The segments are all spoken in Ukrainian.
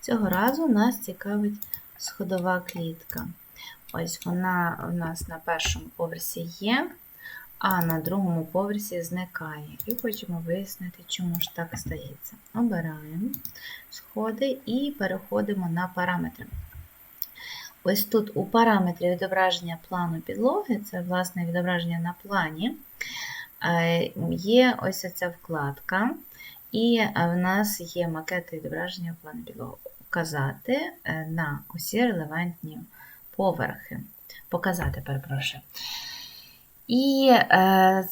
Цього разу нас цікавить сходова клітка. Ось вона у нас на першому поверсі є, а на другому поверсі зникає. І хочемо вияснити, чому ж так стається. Обираємо сходи і переходимо на параметри. Ось тут у параметрі відображення плану підлоги, це власне відображення на плані, е, є ось ця вкладка, і е, в нас є макети відображення плану підлоги. Вказати е, на усі релевантні поверхи. Показати, перепрошую. І е,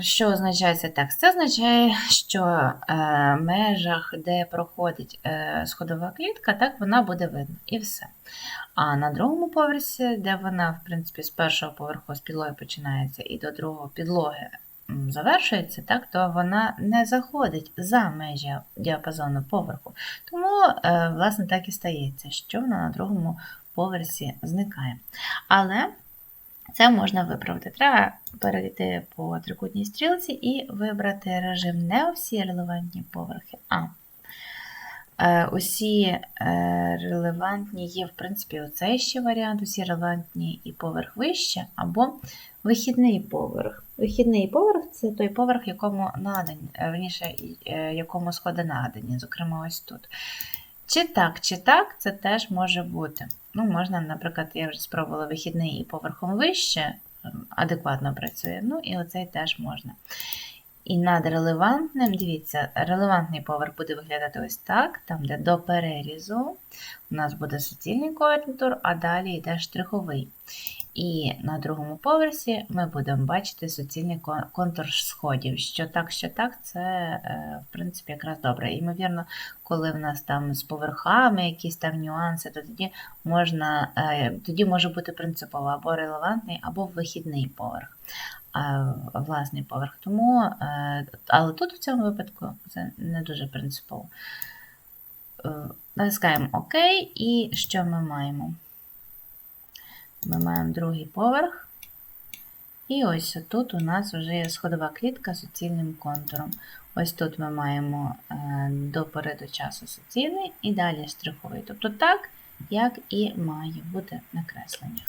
що означає цей текст? Це означає, що е, в межах, де проходить е, сходова клітка, так вона буде видно. І все. А на другому поверсі, де вона, в принципі, з першого поверху з підлоги починається і до другого підлоги завершується, так, то вона не заходить за межі діапазону поверху. Тому, е, власне, так і стається, що вона на другому поверсі зникає. Але це можна виправити. Треба перейти по трикутній стрілці і вибрати режим не всі релевантні поверхи, а усі е, релевантні є, в принципі, оцей ще варіант, усі релевантні і поверх вище, або вихідний поверх. Вихідний поверх це той поверх, якому надані, е, верніше, е, якому сходи надані, зокрема, ось тут. Чи так, чи так, це теж може бути. Ну, можна, наприклад, я вже спробувала вихідний і поверхом вище, адекватно працює. Ну, і оцей теж можна. І над релевантним, дивіться, релевантний поверх буде виглядати ось так, там, де до перерізу у нас буде суцільний контур, а далі йде штриховий. І на другому поверсі ми будемо бачити суцільний контур сходів. Що так, що так, це, е, в принципі, якраз добре. Ймовірно, коли в нас там з поверхами якісь там нюанси, то тоді можна, е, тоді може бути принципово або релевантний, або вихідний поверх, власний поверх. Тому, е, але тут в цьому випадку це не дуже принципово. Е, Натискаємо ОК, і що ми маємо? Ми маємо другий поверх. І ось тут у нас вже є сходова клітка з суцільним контуром. Ось тут ми маємо е, до переду часу суцільний і далі штриховий. Тобто так, як і має бути на кресленнях.